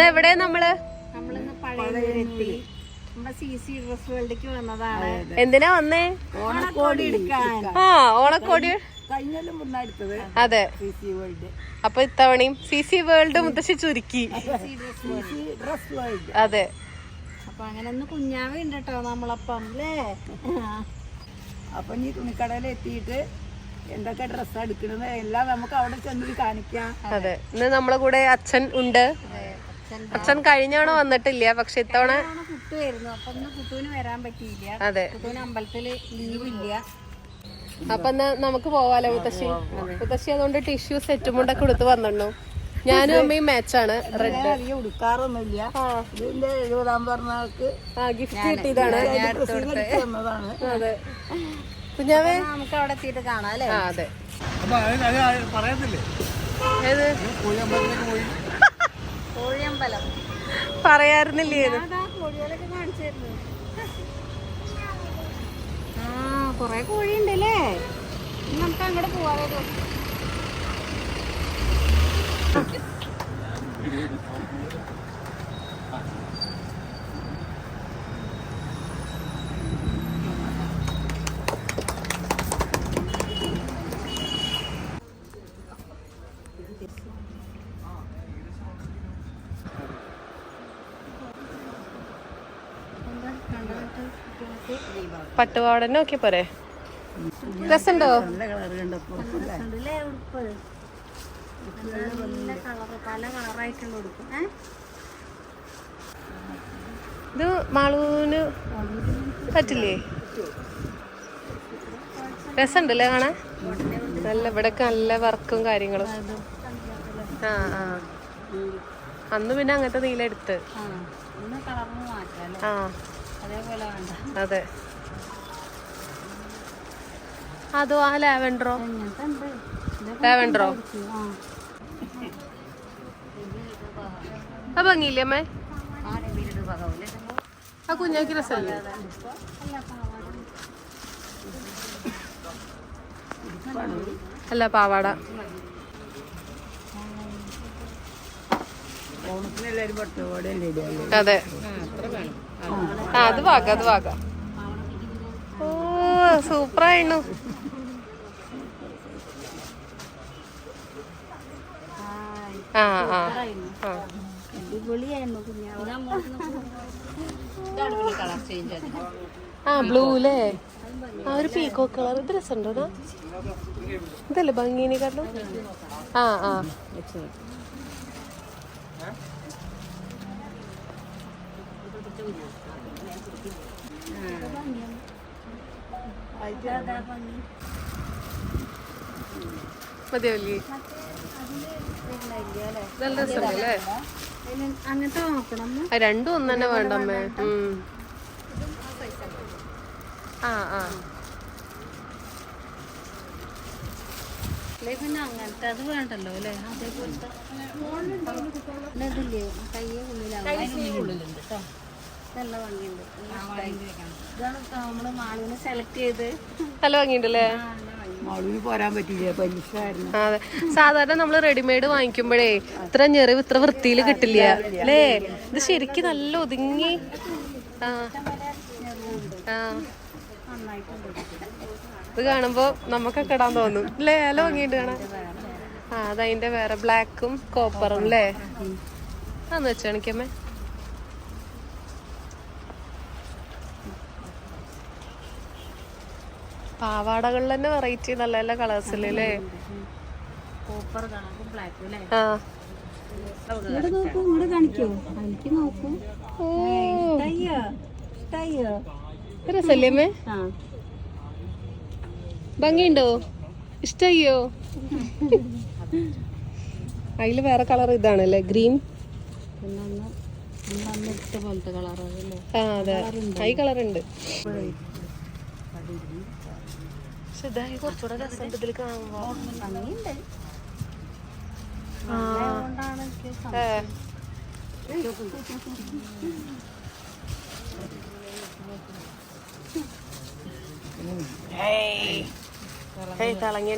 ഇന്ന് എവിടെ നമ്മൾ? എന്തിനാ വന്നേ? ഓണക്കോടി ആ ഓണക്കോടി. അതെ. അപ്പൊ ഇത്തവണയും സി സി വേൾഡ് മുത്തശ്ശി ചുരുക്കി. അതെ. അപ്പൊ അങ്ങനെ ഒന്ന് കുഞ്ഞാവ് ഉണ്ട് കേട്ടോ നമ്മളപ്പം അല്ലേ? അപ്പൊ ഈ തുണിക്കടയിൽ എത്തിയിട്ട് എന്തൊക്കെ ഡ്രസ്സ് എടുക്കണത് എല്ലാം നമുക്ക് അവിടെ ചെന്ന് കാണിക്കാം. അതെ. ഇന്ന് നമ്മളെ കൂടെ അച്ഛൻ ഉണ്ട്. അച്ഛൻ കഴിഞ്ഞവണ വന്നിട്ടില്ല പക്ഷെ ഇത്തവണ കുട്ടുവായിരുന്നു അപ്പൊ ഇന്ന് കുട്ടുവിന് വരാൻ പറ്റിയില്ല. അതെ. കുട്ടുവിന് അമ്പലത്തിൽ അപ്പൊ എന്നാ നമുക്ക് പോവാലോ മുത്തശ്ശി മുത്തശ്ശി അതുകൊണ്ട് ടിഷ്യൂ സെറ്റും കൊണ്ടൊക്കെ കൊടുത്ത് വന്നിട്ടു ഞാനും അമ്മയും മാച്ചാണ് റെഡ് ഉടുക്കാറൊന്നുമില്ല. ഇതിന്റെ എഴുപതാം ഗിഫ്റ്റ് കിട്ടിയതാണ്. അതെ. കുഞ്ഞാവേ? നമുക്ക് അവിടെ എത്തിയിട്ട് കാണാം അല്ലേ? അതെ. പറയത്തില്ലേ? ഏത്? പോയി. പറയാറുന്നില്ലേ ആ കൊറേ കോഴി ഉണ്ടല്ലേ നമുക്ക് അങ്ങോട്ട് പോവാതെ പട്ടുപാടന്നെ നോക്കിയ പോരെ രസമുണ്ടോ നല്ല കളർ കണ്ടപ്പോ ഉണ്ടല്ലേ ഉടുപ്പ് നല്ല കളറ് പല കളറായിട്ടുള്ള പോരെ. ഏ ഇത് മാളൂന് പറ്റില്ലേ? രസമുണ്ടല്ലേ കാണാൻ? നല്ല ഇവിടൊക്കെ നല്ല വർക്കും കാര്യങ്ങളും. ആ ആ. അന്ന് പിന്നെ അങ്ങനത്തെ നീല എടുത്ത്. ആ അതെ. അതോ ആ ലാവൻഡറോ? ലാവൻഡറോ? ആ ഭംഗിയില്ലേ അമ്മേ? ആ കുഞ്ഞാക്കി രസമല്ലേ? അല്ല പാവാട. അതെ. ആ അത് വാക അത് വാക ഓ സൂപ്പറായിരുന്നു ആ ആ. ആ ബ്ലൂ അല്ലേ ആ ഒരു പീക്കോ കളർ ഇത് രസമുണ്ടോ ഇതല്ലേ ഭംഗിനെ കാരണം? ആ ആ. മതിയാവില്ലേ? നല്ല അങ്ങനത്തെ നോക്കണം രണ്ടും ഒന്ന് തന്നെ വേണ്ട. അമ്മേ ആ ആ. പിന്നെ അങ്ങനത്തെ അത് വേണ്ടല്ലോ അല്ലേ? അതേപോലത്തെ. പിന്നെ ഇതില്ലേ കയ്യെ ഉള്ളിലാവുള്ളിലുണ്ട് കേട്ടോ. നല്ല ഭംഗിയുണ്ട്. ഇതാണ് നമ്മൾ നമ്മൾ മാളിന് സെലക്ട് ചെയ്ത്. നല്ല ഭംഗിയുണ്ടല്ലേ? അതെ. സാധാരണ നമ്മൾ റെഡിമെയ്ഡ് വാങ്ങിക്കുമ്പോഴേ ഇത്ര ഞെറിവ് ഇത്ര വൃത്തിയിൽ കിട്ടില്ല. അല്ലേ? ഇത് ശരിക്കും നല്ല ഒതുങ്ങി. ആ. ഇത് കാണുമ്പോ നമുക്കൊക്കെ ഇടാൻ തോന്നും. അല്ലേ? അല്ല വാങ്ങിയിട്ട് കാണാൻ. ആ അതതിന്റെ വേറെ ബ്ലാക്കും കോപ്പറും അല്ലേ? അന്ന് വെച്ചോ എനിക്കമ്മേ പാവാടകളിൽ തന്നെ വെറൈറ്റി നല്ല നല്ല കളേഴ്സ് അല്ലേ ആ. നോക്കൂ ഇങ്ങോട്ട് കാണിക്കൂ? എനിക്ക് നോക്കൂ. ഓ. രസല്ലേ ഭംഗിയുണ്ടോ? അതിൽ വേറെ കളർ ഇതാണല്ലേ? ഗ്രീൻ ആ അതെ. ഈ കളർ ഉണ്ട്. കുറച്ചുകൂടെ രസമുണ്ട് ഇതിൽ കാണുമ്പോ. ഭംഗിയുണ്ട്.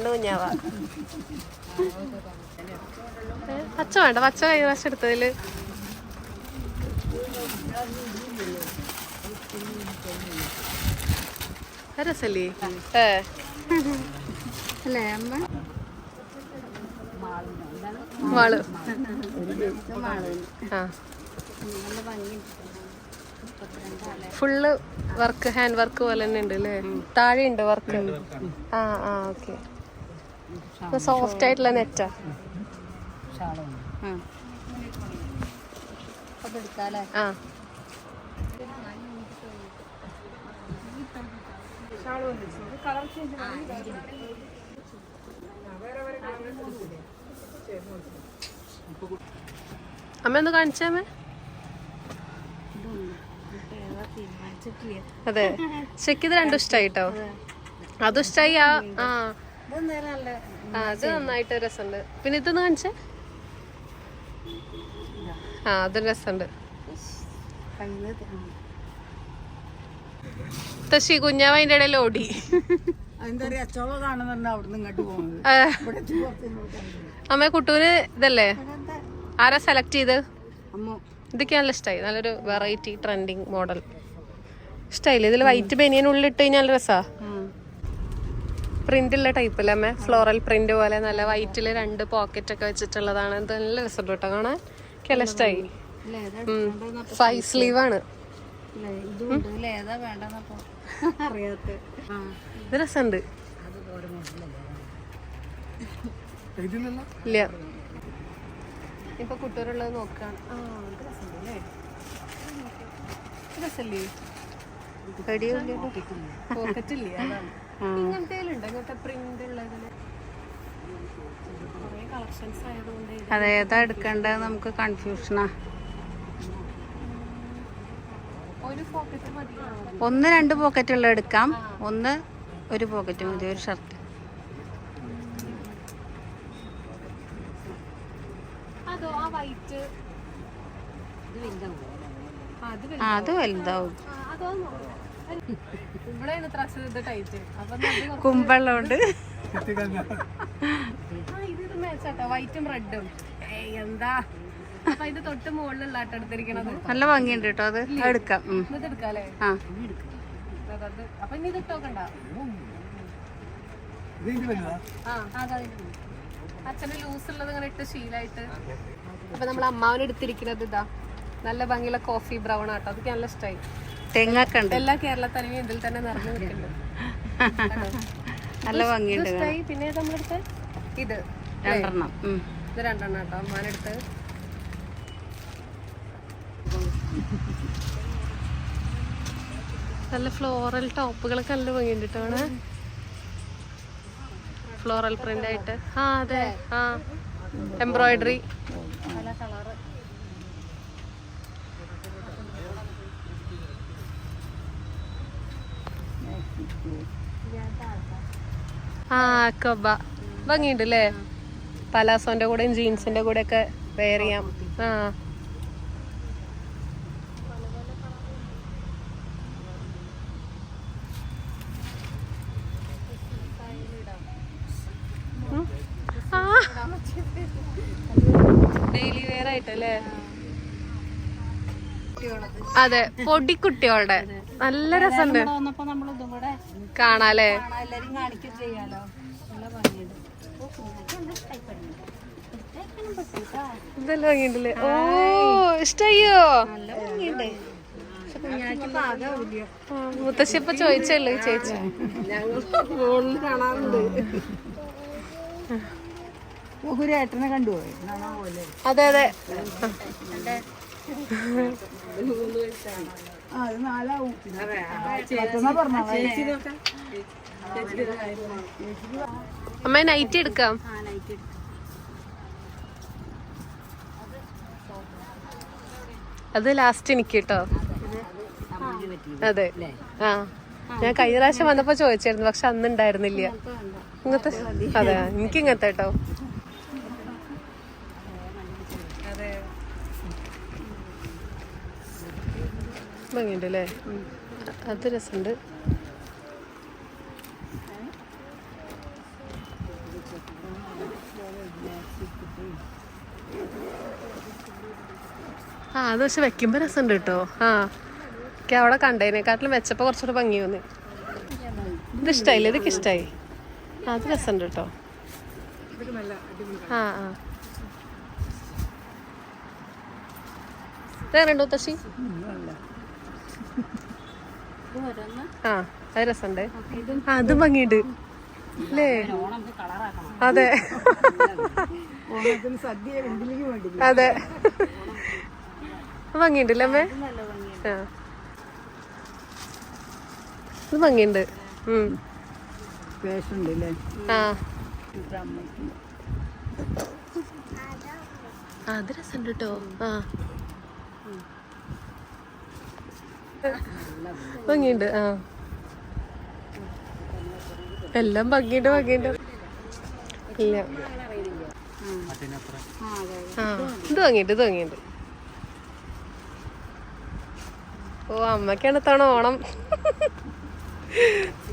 കുഞ്ഞാവ. പച്ച വേണ്ട പച്ച കഴിഞ്ഞ പ്രാവശ്യം എടുത്തതിൽ. രസല്ലേ? ഏ. അല്ലേ അമ്മ? മാൾ. ആ. ഫുള്ള് വർക്ക് ഹാൻഡ് വർക്ക് പോലെ തന്നെ ഉണ്ട് അല്ലേ? താഴെ ഉണ്ട് വർക്ക്. ആ ആ ഓക്കെ. സോഫ്റ്റ് ആയിട്ടുള്ള നെറ്റാ? ആ. ആ അമ്മ ഒന്ന് തീരുമാനിച്ചിട്ടില്ല അതെ. ശരിക്കും ഇത് രണ്ടും ഇഷ്ടമായി കേട്ടോ അതും ഇഷ്ടായി ആ. ആ അത് നന്നായിട്ട് രസമുണ്ട്. പിന്നെ ഇതൊന്ന് കാണിച്ചേ. ആ അത് രസമുണ്ട്. തശി കുഞ്ഞാവ് അതിന്റെ ഇടയിൽ ഓടി. അമ്മ കുട്ടൂന് ഇതല്ലേ? ആരാ സെലക്ട് ചെയ്ത്? ഇതൊക്കെ നല്ല ഇഷ്ടമായി നല്ലൊരു വെറൈറ്റി ട്രെൻഡിങ് മോഡൽ ഇഷ്ടമായില്ലേ ഇതിൽ വൈറ്റ് ബനിയൻ ഉള്ളിട്ട് കഴിഞ്ഞാൽ രസാ. പ്രിന്റ് ഉള്ള ടൈപ്പ് അല്ലേ അമ്മ? ഫ്ലോറൽ പ്രിന്റ് പോലെ നല്ല വൈറ്റിൽ രണ്ട് പോക്കറ്റ് ഒക്കെ വെച്ചിട്ടുള്ളതാണ്. ഇത് നല്ല രസം കേട്ടോ കാണാൻ. നല്ല ഇഷ്ടമായി ഫൈവ് സ്ലീവ് ആണ്. അറിയാത്ത. ഇത് രസമുണ്ട് ഇല്ല. ഇപ്പൊ കുട്ടൂരുള്ളത് നോക്കാണ്. ആ ഇത് രസമുണ്ടല്ലേ രസല്ലേ? പോക്കറ്റ് ഇല്ലേ അതാണ്. ഇങ്ങനത്തെ ഇങ്ങനത്തെ പ്രിന്റ് ഉള്ളതിൽ? അതെ ഏതാ എടുക്കേണ്ടത്. നമുക്ക് കൺഫ്യൂഷനാ ഒരു പോക്കറ്റ് മതി ഒന്ന് രണ്ട് പോക്കറ്റ് ഉള്ള എടുക്കാം. ഒന്ന് ഒരു പോക്കറ്റ് മതി ഒരു ഷർട്ട്. അതോ വലുതാവും. കുമ്പള്ളോണ്ട് വൈറ്റും റെഡും. എന്താ? അപ്പൊ ഇത് തൊട്ട് മുകളിലുള്ള ആട്ടോ എടുത്തിരിക്കണത്. നല്ല ഭംഗിയുണ്ട് കേട്ടോ അത് എടുക്കാം. ഇത് എടുക്കാല്ലേ? ആ. അപ്പൊ ഇനി ഇത് ഇട്ടോക്കണ്ട. അച്ഛന് ലൂസ് ഉള്ളത് ഇങ്ങനെ ഇട്ട് ശീലായിട്ട്. അപ്പൊ നമ്മൾ അമ്മാവൻ എടുത്തിരിക്കുന്നത് ഇതാ. നല്ല ഭംഗിയുള്ള കോഫി ബ്രൗൺ ആട്ടോ. അതൊക്കെ നല്ല ഇഷ്ടമായി തെങ്ങൊക്കെ ഉണ്ട്. എല്ലാ കേരള തനിമയും ഇതിൽ തന്നെ നിറഞ്ഞു നിൽക്കുന്നുണ്ട്. നല്ല ഭംഗിയുണ്ട് പിന്നെ നമ്മളെടുത്ത് ഇത്. രണ്ടെണ്ണം. ഇത് രണ്ടെണ്ണം കേട്ടോ അമ്മാനെടുത്ത് നല്ല ഫ്ലോറൽ ടോപ്പുകളൊക്കെ നല്ല ഭംഗിയുണ്ട് ഫ്ലോറൽ പ്രിന്റ് ആയിട്ട്. ആ അതെ. ആ. എംബ്രോയിഡറി ആ കൊബ. ഭംഗിയുണ്ട് അല്ലേ പലാസോന്റെ കൂടെയും ജീൻസിന്റെ കൂടെ ഒക്കെ വെയർ ചെയ്യാം. ആ ഉം. ആ ഡെയിലി വെയർ ആയിട്ടല്ലേ അതെ പൊടിക്കുട്ടികളുടെ. നല്ല രസമുണ്ട്. കാണാല്ലേ. ഇതെല്ലാം വാങ്ങിയിട്ടില്ലേ ഓ ഇഷ്ടയ്യോ നല്ല ഭംഗിയുണ്ട്. പക്ഷെ കുഞ്ഞാക്ക് പാകാവില്ല മുത്തശ്ശി ഇപ്പൊ ചോദിച്ചല്ലോ ഈ ചേച്ചി. കാണാറുണ്ട് കണ്ടുപോയി. അതെ അതെ. അത് നാലാവും. അമ്മ നൈറ്റ് എടുക്കാം. ആ നൈറ്റ് എടുക്കാം. അത് ലാസ്റ്റ് എനിക്ക് കേട്ടോ അതെ. ആ. ഞാൻ കഴിഞ്ഞ പ്രാവശ്യം വന്നപ്പോ ചോദിച്ചായിരുന്നു പക്ഷെ അന്ന് ഉണ്ടായിരുന്നില്ല. ഇങ്ങനത്തെ അതെ എനിക്ക് ഇങ്ങനത്തെ കേട്ടോ അതെ ഭംഗിയുണ്ട് അല്ലേ അത് രസമുണ്ട്. ആ അത് പക്ഷെ വെക്കുമ്പോ രസമുണ്ട് കേട്ടോ. ആ. എനിക്ക് അവിടെ കണ്ടതിനെക്കാട്ടിലും വെച്ചപ്പോ കുറച്ചുകൂടെ ഭംഗി വന്നു ഇത് ഇഷ്ടായില്ല? ഇതൊക്കെ ഇഷ്ടായി. ആ അത് രസമുണ്ട് കേട്ടോ. ആ ആ. വേറെണ്ടോ തശി ഇത് ഓരോന്ന് ആ അത് രസമുണ്ട്. ആ അതും ഭംഗിയുണ്ട്. അല്ലേ? അതെ. ഓണത്തിന് സദ്യ രണ്ടിലേക്ക് വേണ്ടില്ല? അതെ. ഭംഗിയുണ്ട്. അല്ലേ അമ്മേ ആ. ഇത് ഭംഗിയുണ്ട് ആ, അത് രസമുണ്ട് കേട്ടോ. ആ. ഭംഗിയുണ്ട് ആ. എല്ലാം ഭംഗിയുണ്ട് ഭംഗിയുണ്ട്. ഇല്ല. ഇത് ഭംഗിയുണ്ട് ഇത് ഭംഗിയുണ്ട്. ഓ അമ്മക്കാണ് തവണ ഓണം.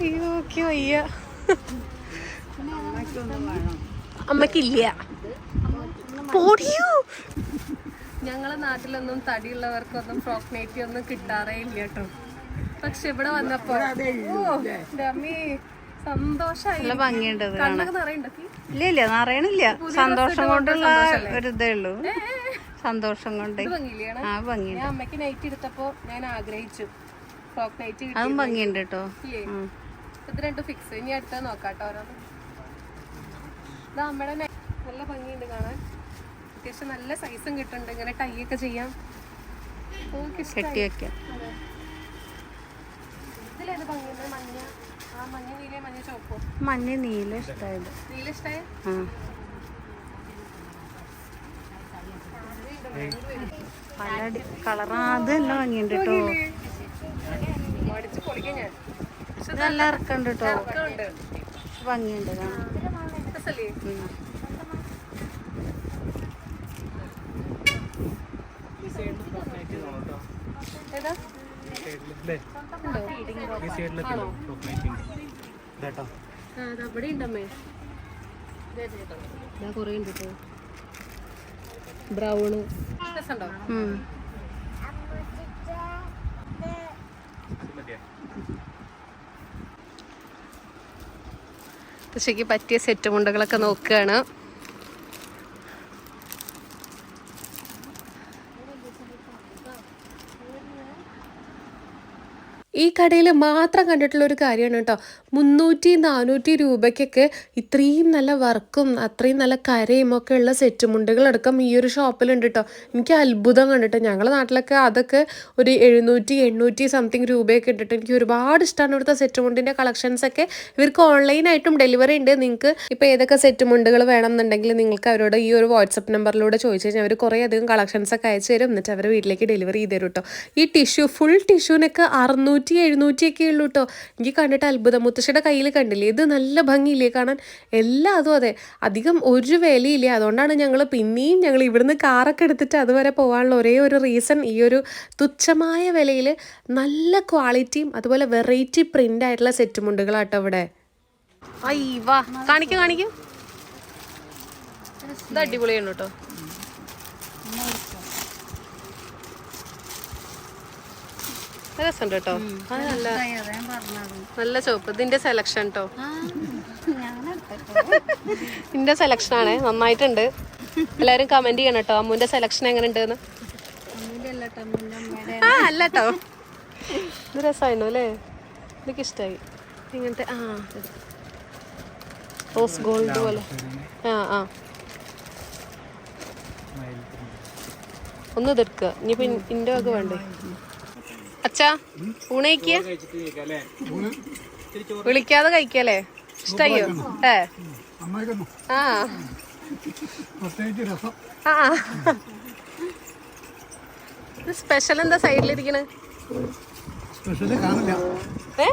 അയ്യോ എനിക്ക് വയ്യ. അമ്മക്കില്ല പോടിയോ. ഞങ്ങളെ നാട്ടിലൊന്നും തടിയുള്ളവർക്കൊന്നും ഫ്രോക്ക് നൈറ്റി ഒന്നും കിട്ടാറേ ഇല്ല കേട്ടോ. പക്ഷെ ഇവിടെ വന്നപ്പോ അമ്മേ സന്തോഷായി. കണ്ണൊക്കെ നിറയുണ്ടോ ഇല്ല ഇല്ല നിറയണില്ല. സന്തോഷം കൊണ്ടുള്ള ഒരു ഇതേ ഉള്ളൂ. സന്തോഷം കൊണ്ട്. ആ ഭംഗി ഞാൻ അമ്മയ്ക്ക് നൈറ്റ് എടുത്തപ്പോ ഞാൻ ആഗ്രഹിച്ചു. ഫ്രോക്ക് നൈറ്റ് അതും ഭംഗിയുണ്ട് കേട്ടോ. ഇത് രണ്ടും ഫിക്സ് ഇനി അടുത്ത നോക്കാട്ടോ ഓരോന്ന്. ഇത് അമ്മയുടെ നല്ല ഭംഗിയുണ്ട് കാണാൻ. അത്യാവശ്യം നല്ല സൈസും കിട്ടുന്നുണ്ട്. ഇങ്ങനെ ടൈ ഒക്കെ ചെയ്യാം. കെട്ടി വെക്കാം. അതെ. ഇതിലേത് ഭംഗിയുണ്ട്? മഞ്ഞ. ആ മഞ്ഞ നീല മഞ്ഞ നീല ഇഷ്ടമായത് നീല ഇഷ്ടായ? ആ. പല കളർ അത് നല്ല ഭംഗിയുണ്ട് കേട്ടോ. ഭംഗിയുണ്ട്. കാണാൻ രസല്ലേ ഉം. ഏതാ ഉണ്ടോ? ആണോ? ആ, അത് അവിടെ ഉണ്ടമ്മേ ഇതാ കുറേ ഉണ്ട് കേട്ടോ ബ്രൗണ്. പക്ഷേക്ക് പറ്റിയ സെറ്റ് മുണ്ടകളൊക്കെ നോക്കുകയാണ്. ഈ കടയിൽ മാത്രം കണ്ടിട്ടുള്ള ഒരു കാര്യമാണ് കേട്ടോ. മുന്നൂറ്റി നാനൂറ്റി രൂപയ്ക്കൊക്കെ ഇത്രയും നല്ല വർക്കും അത്രയും നല്ല കരയും ഒക്കെ ഉള്ള സെറ്റ് മുണ്ടുകളടക്കം ഈ ഒരു ഷോപ്പിലുണ്ട് കേട്ടോ. എനിക്ക് അത്ഭുതം കണ്ടിട്ട് ഞങ്ങളുടെ നാട്ടിലൊക്കെ അതൊക്കെ ഒരു എഴുന്നൂറ്റി എണ്ണൂറ്റി സംതിങ് രൂപയൊക്കെ ഇട്ടിട്ട് എനിക്ക് ഒരുപാട് ഇഷ്ടമാണ് ഇവിടുത്തെ സെറ്റ് മുണ്ടിന്റെ കളക്ഷൻസ് ഒക്കെ. ഇവർക്ക് ഓൺലൈനായിട്ടും ഡെലിവറി ഉണ്ട്. നിങ്ങൾക്ക് ഇപ്പോൾ ഏതൊക്കെ സെറ്റ് മുണ്ടുകൾ വേണം എന്നുണ്ടെങ്കിൽ നിങ്ങൾക്ക് അവരോട് ഈ ഒരു വാട്സപ്പ് നമ്പറിലൂടെ ചോദിച്ചു കഴിഞ്ഞാൽ അവർ കുറേ അധികം കളക്ഷൻസ് ഒക്കെ അയച്ചു തരും. എന്നിട്ട് അവർ വീട്ടിലേക്ക് ഡെലിവറി ചെയ്ത് തരും കേട്ടോ. ഈ ടിഷ്യൂ ഫുൾ ടിഷ്യൂനൊക്കെ അറുന്നൂറ്റി എഴുന്നൂറ്റിയൊക്കെ ഉള്ളൂ കേട്ടോ എനിക്ക് കണ്ടിട്ട് അത്ഭുതം. മുത്തശ്ശിയുടെ കയ്യിൽ കണ്ടില്ലേ? ഇത് നല്ല ഭംഗിയില്ലേ കാണാൻ? എല്ലാം അതും അതെ. അധികം ഒരു വിലയില്ല. അതുകൊണ്ടാണ് ഞങ്ങൾ പിന്നെയും ഞങ്ങൾ ഇവിടുന്ന് കാറൊക്കെ എടുത്തിട്ട് അതുവരെ പോകാനുള്ള ഒരേ ഒരു റീസൺ ഈ ഒരു തുച്ഛമായ വിലയിൽ നല്ല ക്വാളിറ്റിയും അതുപോലെ വെറൈറ്റി പ്രിന്റ് ആയിട്ടുള്ള സെറ്റ് മുണ്ടുകളാട്ടോ ഇവിടെ. അയ്യ കാണിക്കൂ കാണിക്കൂ. ഇത് അടിപൊളിയാണ് കേട്ടോ രസമുണ്ട് കേട്ടോ. അത് നല്ല നല്ല ചോപ്പ് ഇതിന്റെ സെലക്ഷൻ കേട്ടോ ഇതിന്റെ സെലക്ഷൻ ആണ്. നന്നായിട്ടുണ്ട്. എല്ലാരും കമന്റ് ചെയ്യണം കേട്ടോ അമ്മുന്റെ സെലക്ഷൻ എങ്ങനെ ഉണ്ടെന്ന് ആ അല്ല കേട്ടോ ഇത് രസമായിരുന്നു അല്ലേ? എനിക്ക് ഇഷ്ടമായി ഇങ്ങനത്തെ ആ. റോസ് ഗോൾഡ് പോലെ. ആ ആ. ഒന്ന് ഇതെടുക്കുക. ഇനിയിപ്പോ ഇന്റെ ഒക്കെ വേണ്ടേ? അച്ഛാ കഴിക്കുക വിളിക്കാതെ കഴിക്കല്ലേ? ഇഷ്ടയോ? ഏ. ആ. ആ സ്പെഷ്യൽ എന്താ സൈഡിലിരിക്കണേ? ഏ?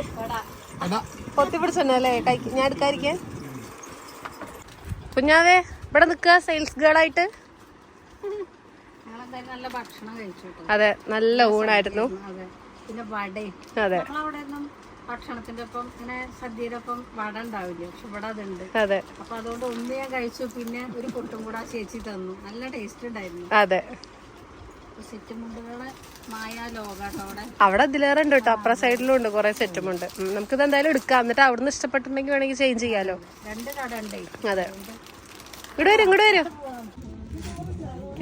പൊത്തി പിടിച്ചല്ലേ ഞാൻ എടുക്കാതിരിക്കാൻ കുഞ്ഞാവേ ഇവിടെ നിൽക്കുക സെയിൽസ് ഗേൾ ആയിട്ട്. അതെ നല്ല ഊണായിരുന്നു. പിന്നെ വടയും അതെ. നമ്മളവിടെ ഒന്നും ഭക്ഷണത്തിന്റെ ഒപ്പം ഇങ്ങനെ സദ്യയുടെ ഒപ്പം വട ഉണ്ടാവില്ല. പക്ഷെ ഇവിടെ അതുണ്ട്. അതെ. അപ്പൊ അതുകൊണ്ട് ഒന്ന് ഞാൻ കഴിച്ചു. പിന്നെ ഒരു പൊട്ടും കൂടെ ആ ചേച്ചി തന്നു. നല്ല ടേസ്റ്റ് ഉണ്ടായിരുന്നു. അതെ. മായ അവിടെ. അതിലേറെ ഉണ്ട് കേട്ടോ. അപ്പുറ സൈഡിലും ഉണ്ട്. കുറെ സെറ്റുമുണ്ട് നമുക്ക് ഇത് എന്തായാലും എടുക്കാം. എന്നിട്ട് അവിടുന്ന് ഇഷ്ടപ്പെട്ടിട്ടുണ്ടെങ്കിൽ വേണമെങ്കിൽ ചേഞ്ച് ചെയ്യാലോ. രണ്ട് കട ഉണ്ട്. അതെ. ഇങ്ങോട്ട് വരും ഇങ്ങോട്ട് വരും.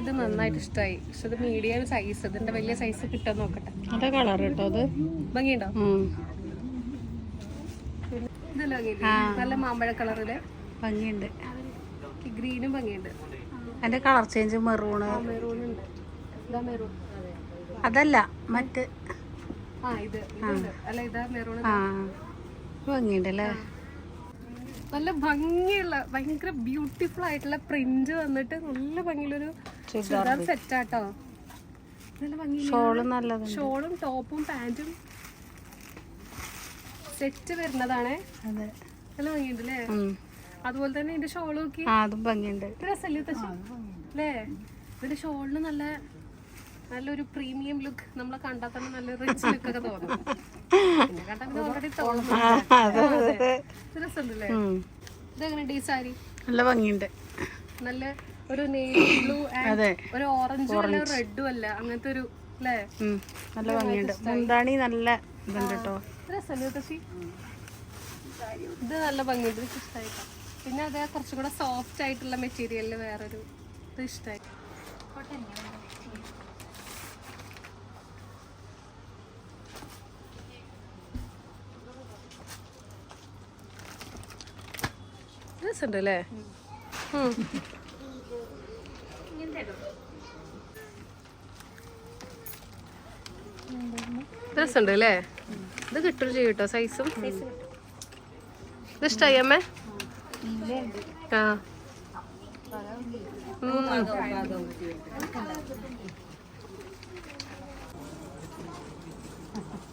ഇത് നന്നായിട്ട് ഇഷ്ടമായി പക്ഷെ ഇത് മീഡിയം സൈസ് ഇതിന്റെ വലിയ സൈസ് കിട്ടാൻ നോക്കട്ടെ. അതെ കളർ കേട്ടോ അത്. ഭംഗിയുണ്ടോ? ഇതല്ല നല്ല മാമ്പഴ കളറിൽ ഭംഗിയുണ്ട്. ഗ്രീനും ഭംഗിയുണ്ട്. അതിന്റെ കളർ ചേഞ്ച് മെറൂണ് അതല്ല മറ്റ്. ആ ഇത്. അല്ല ഇതാ മെറൂൺ ആ. ഭംഗിയുണ്ട് നല്ല ഭംഗിയുള്ള ഭയങ്കര ബ്യൂട്ടിഫുൾ ആയിട്ടുള്ള പ്രിന്റ് വന്നിട്ട് നല്ല ഭംഗിയുള്ളൊരു ചുരിദാർ സെറ്റാട്ടോ. ഷോളും നല്ലത് ഷോളും ടോപ്പും പാന്റും സെറ്റ് വരുന്നതാണേ. അതെ. നല്ല ഭംഗിയുണ്ടല്ലേ. അതുപോലെ തന്നെ ഇതിന്റെ ഷോൾ നോക്കി. അതും ഭംഗിയുണ്ട്. രസല്ലേ അല്ലേ? ഇതിന്റെ ഷോളിന് നല്ല നല്ലൊരു പ്രീമിയം ലുക്ക് നമ്മളെ കണ്ടാൽ തന്നെ നല്ല റിച്ച് ലുക്ക് ഒക്കെ തോന്നും. പിന്നെ കണ്ടാൽ പിന്നെ ഓൾറെഡി തോന്നും. രസമുണ്ടല്ലേ? ഉം. ഇതെങ്ങനെയുണ്ട് ഈ സാരി? നല്ല ഭംഗിയുണ്ട്. നല്ല ഒരു നേവി ബ്ലൂ ഒരു ഓറഞ്ചും അല്ല റെഡും അല്ല. അങ്ങനത്തെ ഒരു അല്ലേ നല്ല ഭംഗിയുണ്ട്. മുന്താണി നല്ല ഇതുണ്ട് കേട്ടോ. ഇത് നല്ല ഭംഗിയുണ്ട് എനിക്ക് ഇഷ്ടമായിട്ടോ പിന്നെ അതേ കുറച്ചും കൂടെ സോഫ്റ്റ് ആയിട്ടുള്ള മെറ്റീരിയലിൽ വേറൊരു ഇത് ഇഷ്ടമായി രസമുണ്ട് അല്ലേ. രസമുണ്ട് അല്ലേ? ഇത് കിട്ടും ചെയ്യും കേട്ടോ സൈസും ഇത് ഇഷ്ടമായി അമ്മേ? ആ.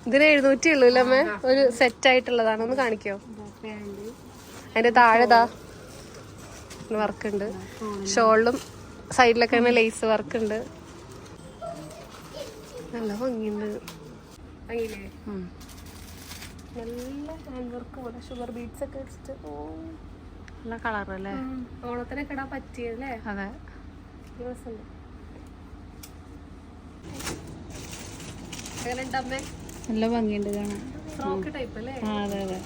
ഇതിന് എഴുന്നൂറ്റി ഉള്ളൂ അമ്മേ? ഒരു സെറ്റ് ആയിട്ടുള്ളതാണ്. ഒന്ന് കാണിക്കോ? അതിന്റെ താഴെതാ വർക്ക് ഉണ്ട്. ഷോളിലും സൈഡിലൊക്കെ തന്നെ ലേസ് വർക്ക് ഉണ്ട്. നല്ല ഭംഗിയുണ്ട്. ഭംഗിയില്ലേ നല്ല ഹാൻഡ് വർക്ക് പോലെ ഷുഗർ ബീഡ്സ് ഒക്കെ വെച്ചിട്ട് ഓ. നല്ല കളർ അല്ലേ? ഓണത്തിനൊക്കെ ഇടാൻ പറ്റിയല്ലേ അതെ. എങ്ങനെ നല്ല ഭംഗിയുണ്ട് കാണാൻ. ഫ്രോക്ക് ടൈപ്പ് അല്ലേ? അതെ അതെ.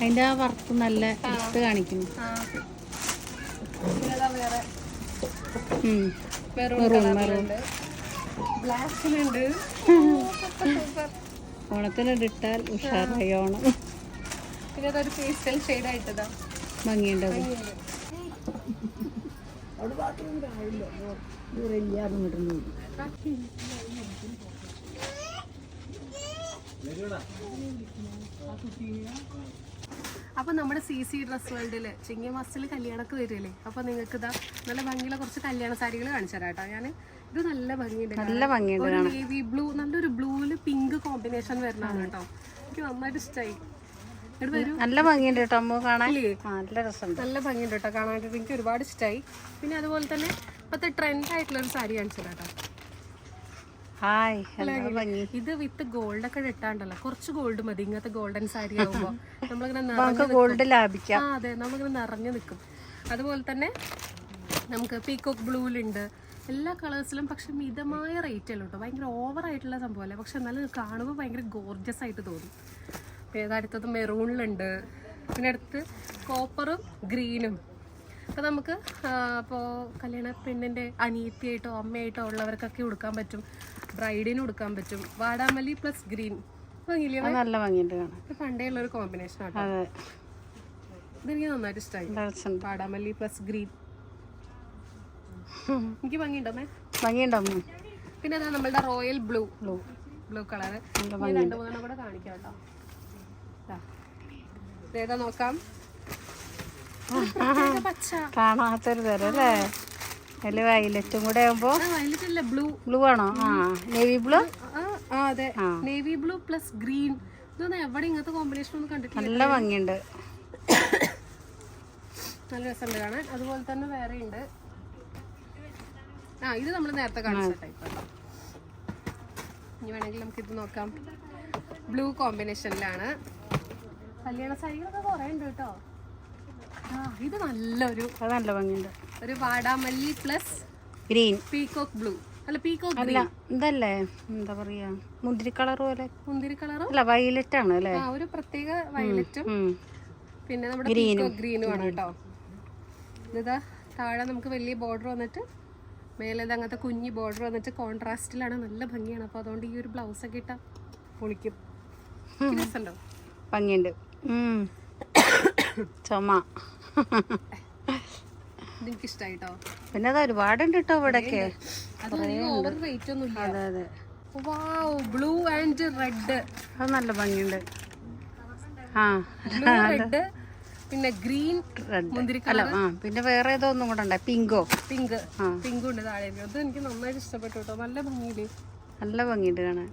അതിന്റെ ആ വറുത്ത് നല്ല ഇട്ട് കാണിക്കുന്നു. ആ. പിന്നെ ഏതാ വേറെ ഉം. മെറൂൺ കളറിലുണ്ട് ബ്ലാക്കിലുണ്ട് ഓണത്തിന് ഇട്ടാൽ ഉഷാറായി ഓണം. പിന്നെ അതൊരു പേസ്റ്റൽ ഷെയ്ഡ് ആയിട്ടതാ. ഭംഗിയുണ്ട് ആ ഭംഗിയുണ്ട്. അപ്പൊ നമ്മുടെ സി സി ഡ്രസ് വേൾഡിൽ ചിങ്ങി മാസത്തിൽ കല്യാണമൊക്കെ വരില്ലേ? അപ്പൊ നിങ്ങൾക്ക് ഇതാ നല്ല ഭംഗിയുള്ള കുറച്ച് കല്യാണ സാരികൾ കാണിച്ചു തരാം കേട്ടോ. ഞാൻ ഇത് നല്ല ഭംഗിയുണ്ട് നല്ല ഭംഗിയുണ്ട് ഒരു നേവി ബ്ലൂ നല്ലൊരു ബ്ലൂൽ പിങ്ക് കോമ്പിനേഷൻ വരുന്നതാണ് കേട്ടോ. എനിക്ക് നന്നായിട്ട് ഇഷ്ടമായി നല്ല ഭംഗിയുണ്ട് കേട്ടോ അമ്മ കാണാൻ. നല്ല രസം നല്ല ഭംഗിയുണ്ട് കേട്ടോ കാണാനായിട്ട്. എനിക്ക് ഒരുപാട് ഇഷ്ടമായി പിന്നെ അതുപോലെ തന്നെ ഇപ്പോഴത്തെ ട്രെൻഡ് ആയിട്ടുള്ള ഒരു സാരി കാണിച്ചു കേട്ടോ. ഹായ് ഇത് വിത്ത് ഗോൾഡ് ഒക്കെ ഇട്ടാണ്ടല്ലോ കുറച്ച് ഗോൾഡ് മതി ഇങ്ങനത്തെ ഗോൾഡൻ സാരി ആവുമ്പോ. നമ്മളിങ്ങനെ ഗോൾഡ് ലാഭിക്കാം. ആ അതെ നമ്മളിങ്ങനെ നിറഞ്ഞു നിൽക്കും അതുപോലെ തന്നെ നമുക്ക് പീക്കോക്ക് ബ്ലൂവിലുണ്ട് എല്ലാ കളേഴ്സിലും പക്ഷെ മിതമായ റേറ്റ് അല്ല കേട്ടോ ഭയങ്കര ഓവർ ആയിട്ടുള്ള സംഭവമല്ല പക്ഷെ എന്നാലും കാണുമ്പോൾ ഭയങ്കര ഗോർജിയസ് ആയിട്ട് തോന്നും. പിന്നെ അടുത്തത്? മെറൂണിലുണ്ട് പിന്നെ അടുത്ത് കോപ്പറും ഗ്രീനും അപ്പോൾ നമുക്ക് അപ്പോൾ കല്യാണ പെണ്ണിന്റെ അനിയത്തിയായിട്ടോ അമ്മയായിട്ടോ ഉള്ളവർക്കൊക്കെ കൊടുക്കാൻ പറ്റും. ബ്രൈഡിന് കൊടുക്കാൻ പറ്റും. വാടാമല്ലി പ്ലസ് ഗ്രീൻ ഭംഗിയില്ലേ? നല്ല ഭംഗിയുണ്ട് കാണാൻ. പണ്ടേ ഉള്ള ഒരു കോമ്പിനേഷൻ ആട്ടോ. ഇതെനിക്ക് നന്നായിട്ട് ഇഷ്ടമായി വാടാമല്ലി പ്ലസ് ഗ്രീൻ എനിക്ക് ഭംഗിയുണ്ടോ ഭംഗിയുണ്ടോ പിന്നെ അതാ നമ്മളുടെ royal blue blue blue colour രണ്ട് മൂന്നെണ്ണം കൂടെ കാണിക്കാം കേട്ടോ. ഇതേതാ നോക്കാം. കാണാത്തൊരു തരം അല്ലേ? അതിൽ വയലറ്റും കൂടെ ആകുമ്പോ ആ വയലറ്റ് അല്ല ബ്ലൂ ബ്ലൂ ആണോ? ആ നേവി ബ്ലൂ ആ അതെ. നേവി ബ്ലൂ പ്ലസ് ഗ്രീൻ ഇതൊന്നും എവിടെ ഇങ്ങനത്തെ കോമ്പിനേഷൻ ഒന്നും കണ്ടിട്ടില്ല. നല്ല ഭംഗിയുണ്ട്. നല്ല രസമുണ്ട് കാണാൻ. അതുപോലെ തന്നെ വേറെ ഉണ്ട്. ആ ഇത് നമ്മൾ നേരത്തെ കാണിച്ച ടൈപ്പ് ഇനി വേണമെങ്കിൽ നമുക്ക് ഇത് നോക്കാം. ബ്ലൂ കോമ്പിനേഷനിലാണ് കല്യാണ സാരികളൊക്കെ കുറേ ഉണ്ട് കേട്ടോ. ഇത് നല്ലൊരു നല്ല ഭംഗിയുണ്ട്. ഒരു വാടാമല്ലി പ്ലസ് ഗ്രീൻ പീകോക്ക് ബ്ലൂ അല്ല പീകോക്ക് അല്ല ഇതല്ലേ? എന്താ പറയാ? മുന്തിരി കളർ പോലെ മുന്തിരി കളറും? അല്ല വയലറ്റ് ആണ് അല്ലേ? ഒരു പ്രത്യേക വയലറ്റും പിന്നെ നമ്മുടെ പീകോക്ക് ഗ്രീനും ആണ് കേട്ടോ. ഇതാ താഴെ നമുക്ക് വലിയ ബോർഡർ വന്നിട്ട് മേലെ അങ്ങനത്തെ കുഞ്ഞി ബോർഡർ വന്നിട്ട് കോൺട്രാസ്റ്റിലാണ് നല്ല ഭംഗിയാണ്. അപ്പോൾ അതുകൊണ്ട് ഈ ഒരു ബ്ലൗസ് ഒക്കെ ഇട്ടാ പൊളിക്കും. ഭംഗിയുണ്ട്. ചുമ. ഇതെനിക്ക് ഇഷ്ടായിട്ടോ പിന്നെ അത് ഒരുപാടുണ്ട് കേട്ടോ ഇവിടൊക്കെ അത് ബ്ലൂ ആൻഡ് റെഡ് അത് നല്ല ഭംഗിയുണ്ട്. ആ റെഡ് പിന്നെ ഗ്രീൻ റെഡ് അല്ല ആ പിന്നെ വേറെ ഏതോ ഒന്നും കൂടെ ഉണ്ടായി പിങ്കോ പിങ്ക് പിങ്ക് ഉണ്ട് താഴെ അത് എനിക്ക് നന്നായിട്ട് ഇഷ്ടപ്പെട്ടു കേട്ടോ നല്ല ഭംഗിയിൽ നല്ല ഭംഗിയുണ്ട് കാണാൻ.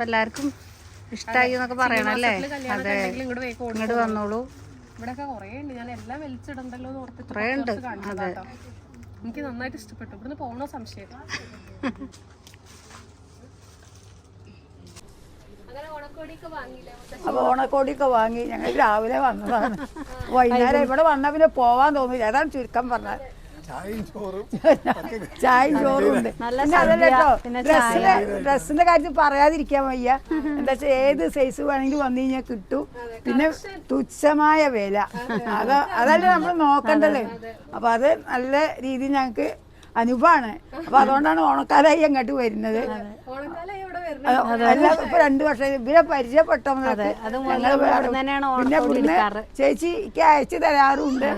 എല്ലാവർക്കും ഇഷ്ടമായി എന്നൊക്കെ പറയണം അതെ. ഇങ്ങോട്ട് വന്നോളൂ. ഇവിടെ ഒക്കെ കുറേ ഉണ്ട്. ഞാൻ എല്ലാം വലിച്ചിടണ്ടല്ലോ എന്ന് ഓർത്തിട്ട്. എനിക്ക് നന്നായിട്ട് ഇഷ്ടപ്പെട്ടു. ഇവിടുന്ന് പോകണോ സംശയം. അങ്ങനെ ഓണക്കോടിയൊക്കെ വാങ്ങിയില്ലേ? അപ്പൊ ഓണക്കോടിയൊക്കെ വാങ്ങി. ഞങ്ങൾ രാവിലെ വന്നതാണ്. വൈകുന്നേരം ഇവിടെ വന്നാ പിന്നെ പോവാൻ തോന്നില്ല. അതാണ് ചുരുക്കം പറഞ്ഞത്. ചായയും ചോറും ഉണ്ട്. പിന്നെ ഡ്രസ്സിന്റെ ഡ്രസ്സിന്റെ കാര്യത്തിൽ പറയാതിരിക്കാൻ വയ്യ. എന്താ വെച്ചാൽ ഏത് സൈസ് വേണമെങ്കിലും വന്നു കഴിഞ്ഞാൽ കിട്ടും. പിന്നെ തുച്ഛമായ വില. അത് അതല്ലേ നമ്മൾ നോക്കണ്ടല്ലേ? അപ്പൊ അത് നല്ല രീതിയിൽ ഞങ്ങൾക്ക് അനുഭവമാണ്. അപ്പൊ അതുകൊണ്ടാണ് ഓണക്കാലായി അങ്ങോട്ട് വരുന്നത്. ഓണക്കാലായി ഇവിടെ വരുന്നത്? അല്ല ഇപ്പൊ രണ്ടു വർഷം ഇവരെ പരിചയപ്പെട്ട ഞങ്ങൾ വേറെ- പിന്നെ ഇവിടുന്ന് ചേച്ചിക്ക് അയച്ചു തരാറുണ്ട്.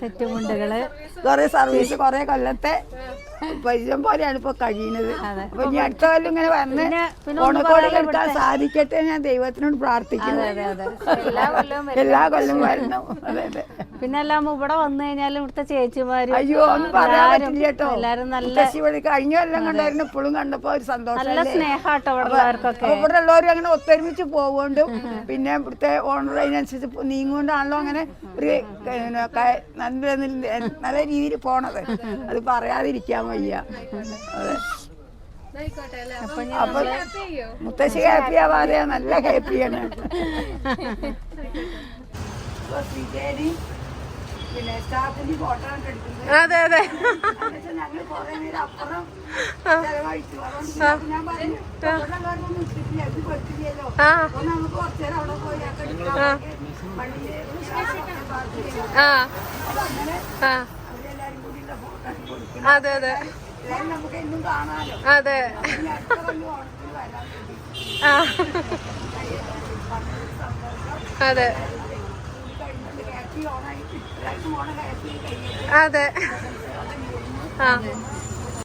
സെറ്റ് മുണ്ടുകൾ കൊറേ സർവീസ് കൊറേ കൊല്ലത്തെ പരിചയം പോലെയാണ് ഇപ്പൊ കഴിയുന്നത്. അപ്പൊ ഇനി അടുത്ത കൊല്ലം ഇങ്ങനെ വന്ന് ഓണക്കോട് എടുക്കാൻ സാധിക്കട്ടെ ഞാൻ ദൈവത്തിനോട് പ്രാർത്ഥിക്കുന്നു. എല്ലാ കൊല്ലവും വരണം. അതെ അതെ. പിന്നെ എല്ലാം ഇവിടെ വന്നു കഴിഞ്ഞാൽ ഇവിടുത്തെ ചേച്ചിമാര് അയ്യോ ഒന്നും പറയാൻ പറ്റില്ല കേട്ടോ. എല്ലാരും നല്ല ഇവിടെ കഴിഞ്ഞ എല്ലാം കണ്ടായിരുന്നു ഇപ്പോഴും കണ്ടപ്പോ ഒരു സന്തോഷം നല്ല സ്നേഹാട്ടോ ഇവിടെ ഉള്ളവർക്കൊക്കെ ഇവിടെ ഉള്ളവരും അങ്ങനെ ഒത്തൊരുമിച്ച് പോവുകൊണ്ടും പിന്നെ ഇവിടുത്തെ ഓണർ അതിനനുസരിച്ച് നീങ്ങുകൊണ്ടാണല്ലോ അങ്ങനെ ഒരു നല്ല നല്ല രീതിയിൽ പോണത്. അത് പറയാതിരിക്കാൻ വയ്യ. അതെ. അപ്പൊ മുത്തശ്ശി ഹാപ്പി ആവാതെയാ നല്ല ഹാപ്പിയാണ് പിന്നെ സ്റ്റാഫിന്റെ ഫോട്ടോ എടുക്കുന്നത്. അതെ അതെ. ഞങ്ങൾ കുറെ നേരം അപ്പുറം ചെലവഴിച്ചു. ഞാൻ പറഞ്ഞു ഇത് അപ്പൊ നമുക്ക് അവിടെ പോയി അവരെല്ലാരും കൂടി ഫോട്ടോ അതെ അതെ. നമുക്ക് എന്നും കാണാലോ. അതെ. അതെ. കഴിഞ്ഞത് ഹാപ്പി ഓണായി എല്ലാവർക്കും ഓണം ഹാപ്പി കഴിഞ്ഞിട്ട് അതെ ആ